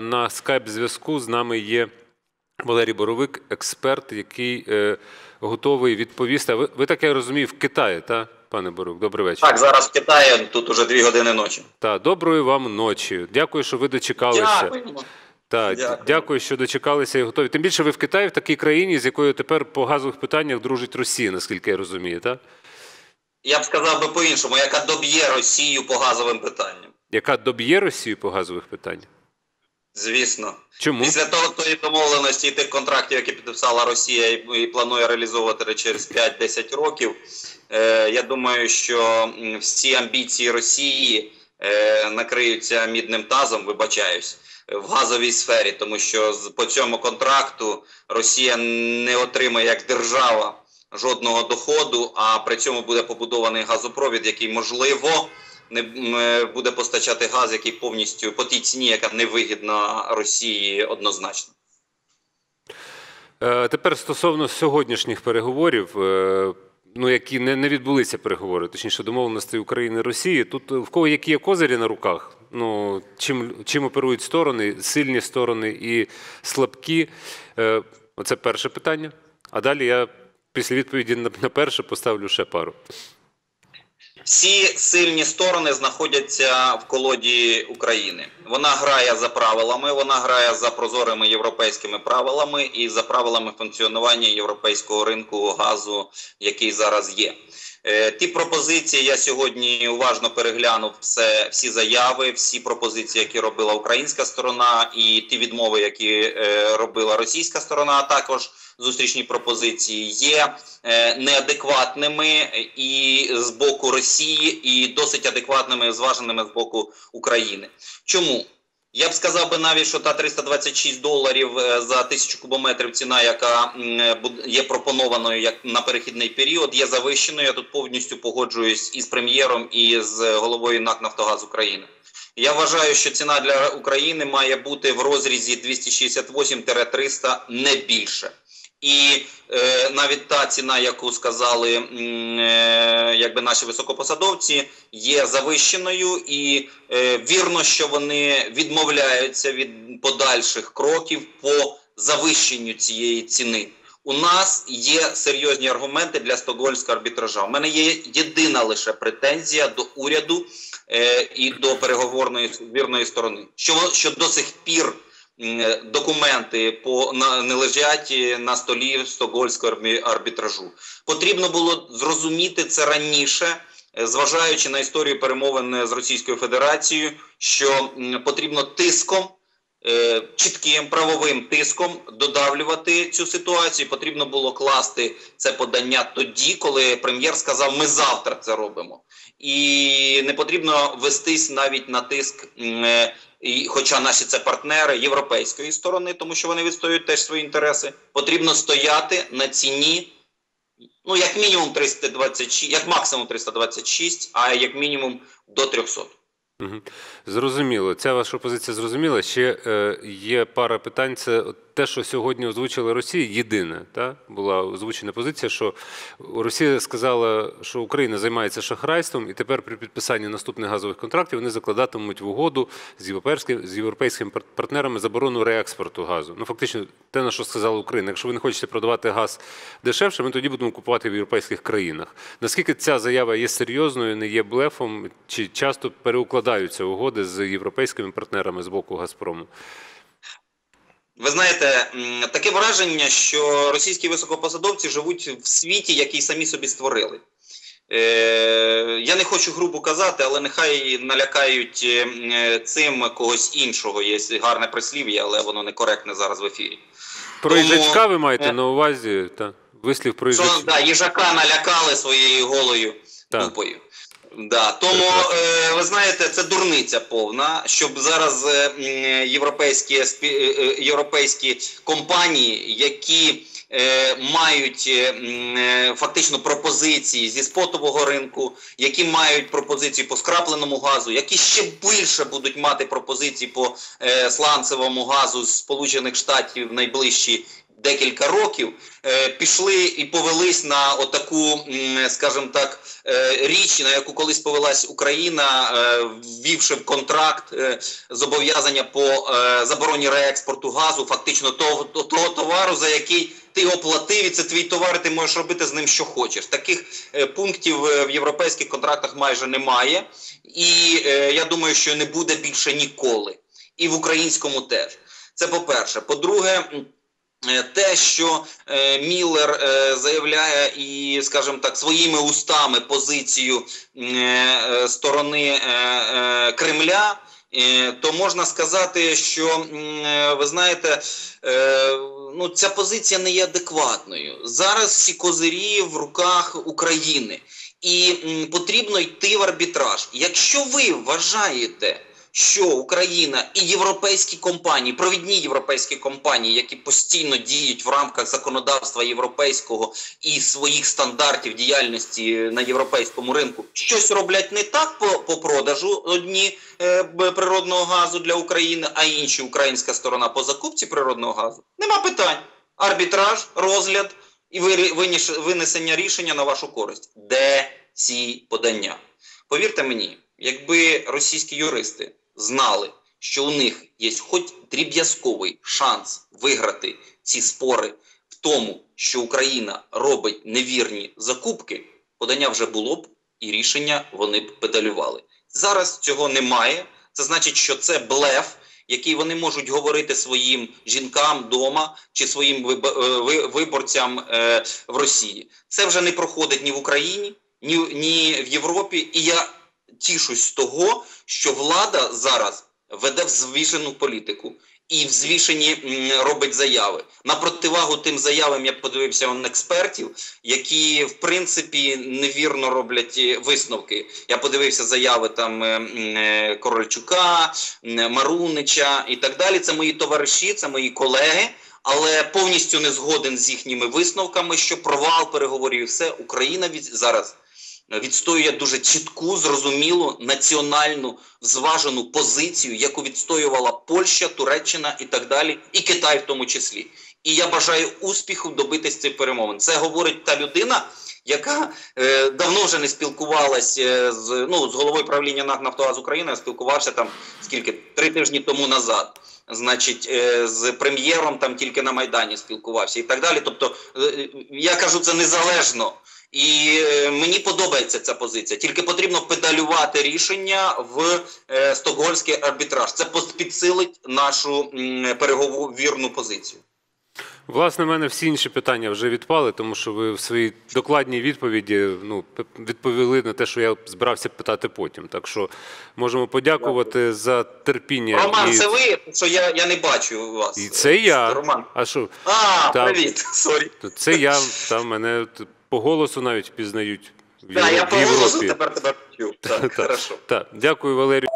На скайп-зв'язку з нами є Валерій Боровик, експерт, який е, готовий відповісти. Ви, ви так я розумію, в Китаї, так, пане Боровик? Добрий вечір. Так, зараз в Китаї тут уже дві години ночі. Так, доброї вам ночі. Дякую, що ви дочекалися. Дякуємо. Так, Дякую. дякую, що дочекалися і готові. Тим більше ви в Китаї, в такій країні, з якою тепер по газових питаннях дружить Росія, наскільки я розумію, так? Я б сказав би по-іншому, яка доб'є Росію по газовим питанням. Яка доб'є Росію по газових питаннях? Звісно. Чому? Після того тої домовленості і тих контрактів, які підписала Росія і, і планує реалізовувати через 5-10 років, е, я думаю, що всі амбіції Росії е, накриються мідним тазом, вибачаюсь, в газовій сфері, тому що по цьому контракту Росія не отримає як держава жодного доходу, а при цьому буде побудований газопровід, який можливо не буде постачати газ, який повністю по тій ціні, яка невигідна Росії однозначно. Е, Тепер стосовно сьогоднішніх переговорів, е, ну які не, не відбулися переговори, точніше домовленостей України і Росії. Тут е, в кого які є козирі на руках? Ну чим, чим оперують сторони, сильні сторони і слабкі. Оце перше питання. А далі я після відповіді на перше поставлю ще пару. Всі сильні сторони знаходяться в колоді України. Вона грає за правилами, вона грає за прозорими європейськими правилами і за правилами функціонування європейського ринку газу, який зараз є. Е, Ті пропозиції я сьогодні уважно переглянув все, всі заяви, всі пропозиції, які робила українська сторона, і ті відмови, які е, робила російська сторона, а також зустрічні пропозиції є е, неадекватними і з боку Росії, і досить адекватними, зваженими з боку України. Чому? Я б сказав би навіть, що та 326 доларів е, за тисячу кубометрів ціна, яка е, є пропонованою як на перехідний період, є завищеною. Я тут повністю погоджуюсь із прем'єром і з головою НАК Нафтогаз України. Я вважаю, що ціна для України має бути в розрізі 268-300 не більше. І е, навіть та ціна, яку сказали е, якби наші високопосадовці, є завищеною, і е, вірно, що вони відмовляються від подальших кроків по завищенню цієї ціни. У нас є серйозні аргументи для стокгольмського арбітража. У мене є єдина лише претензія до уряду е, і до переговорної вірної сторони, що, що до сих пір документи по на не лежать на столі стокгольмського арбі- арбітражу. Потрібно було зрозуміти це раніше. Е, Зважаючи на історію перемовин з Російською Федерацією, що потрібно тиском, е, чітким правовим тиском додавлювати цю ситуацію. Потрібно було класти це подання тоді, коли прем'єр сказав, ми завтра це робимо. І не потрібно вестись навіть на тиск. е, хоча наші це партнери європейської сторони, тому що вони відстоюють теж свої інтереси, потрібно стояти на ціні, ну як мінімум 326, як максимум 326, а як мінімум до 300. Мгм. Зрозуміло, ця ваша позиція зрозуміла. Ще е, є пара питань. Це от те, що сьогодні озвучила Росія, єдине, та була озвучена позиція, що Росія сказала, що Україна займається шахрайством, і тепер при підписанні наступних газових контрактів вони закладатимуть в угоду з європейськими з європейськими пар- партнерами заборону реекспорту газу. Ну фактично, те на що сказала Україна. Якщо ви не хочете продавати газ дешевше, ми тоді будемо купувати в європейських країнах. Наскільки ця заява є серйозною, не є блефом, чи часто переукладаються угоди з європейськими партнерами з боку Газпрому? Ви знаєте, таке враження, що російські високопосадовці живуть в світі, який самі собі створили. Е, я не хочу грубо казати, але нехай налякають е, цим когось іншого. Є гарне прислів'я, але воно некоректне зараз в ефірі. Про Тому- їжачка ви маєте Е. на увазі? Та вислів про Що їжачка. да, їжака налякали своєю голою дупою. Да, тому е, ви знаєте, це дурниця повна, щоб зараз е, європейські е, е, європейські компанії, які е, мають е, фактично пропозиції зі спотового ринку, які мають пропозиції по скрапленому газу, які ще більше будуть мати пропозиції по е, сланцевому газу з Сполучених Штатів в найближчі декілька років, е, пішли і повелись на отаку, скажімо так, е, річ, на яку колись повелась Україна, е, ввівши в контракт зобов'язання по забороні реекспорту газу, фактично того, того товару, за який ти його платив, і це твій товар, і ти можеш робити з ним що хочеш. Таких пунктів в європейських контрактах майже немає, і я думаю, що не буде більше ніколи, і в українському теж. Це по-перше. По-друге, м, е, те, що е, Міллер е, заявляє і, скажімо так, своїми устами позицію е, е, сторони е, е, Кремля. е, То можна сказати, що е, ви знаєте, е, ну ця позиція не є адекватною. Зараз всі козирі в руках України, і потрібно йти в арбітраж. Якщо ви вважаєте, що Україна і європейські компанії, провідні європейські компанії, які постійно діють в рамках законодавства європейського і своїх стандартів діяльності на європейському ринку, щось роблять не так по, по продажу одні е, природного газу для України, а інші українська сторона по закупці природного газу. Нема питань. Арбітраж, розгляд і винесення рішення на вашу користь. Де ці подання? Повірте мені, якби російські юристи знали, що у них є хоч дріб'язковий шанс виграти ці спори в тому, що Україна робить невірні закупки, подання вже було б і рішення вони б педалювали. Зараз цього немає. Це значить, що це блеф, який вони можуть говорити своїм жінкам вдома чи своїм е, виборцям е, в Росії. Це вже не проходить ні в Україні, ні, ні в Європі. І я тішусь з того, що влада зараз веде взвішену політику і взвішені м, робить заяви. На противагу тим заявам я подивився на експертів, які в принципі невірно роблять е, висновки. Я подивився заяви там е, е, Корольчука, Марунича і так далі. Це мої товариші, це мої колеги. Але повністю не згоден з їхніми висновками, що провал переговорів і все Україна від зараз відстоює дуже чітку, зрозумілу, національну, зважену позицію, яку відстоювала Польща, Туреччина і так далі, і Китай в тому числі. І я бажаю успіху добитись цих перемовин. Це говорить та людина, яка е, давно вже не спілкувалася з ну з головою правління НАК «Нафтогаз України. Я спілкувався там скільки три тижні тому назад. Значить, е, з прем'єром там тільки на майдані спілкувався і так далі. Тобто, е, я кажу, це незалежно. І е, мені подобається ця позиція. Тільки потрібно педалювати рішення в е, стокгольмський арбітраж. Це підсилить нашу м, переговірну позицію. Власне, в мене всі інші питання вже відпали, тому що ви в своїй докладній відповіді ну, відповіли на те, що я збирався питати потім. Так що можемо подякувати за терпіння. Роман, і... це ви? Що я, я не бачу вас. І це я. Роман. А що? А, Та- привіт. Сорі. Це я, там мене по голосу навіть пізнають в, Так, я по голосу Європі. тепер тебе почув. Так, хорошо. так. Дякую, Валерію.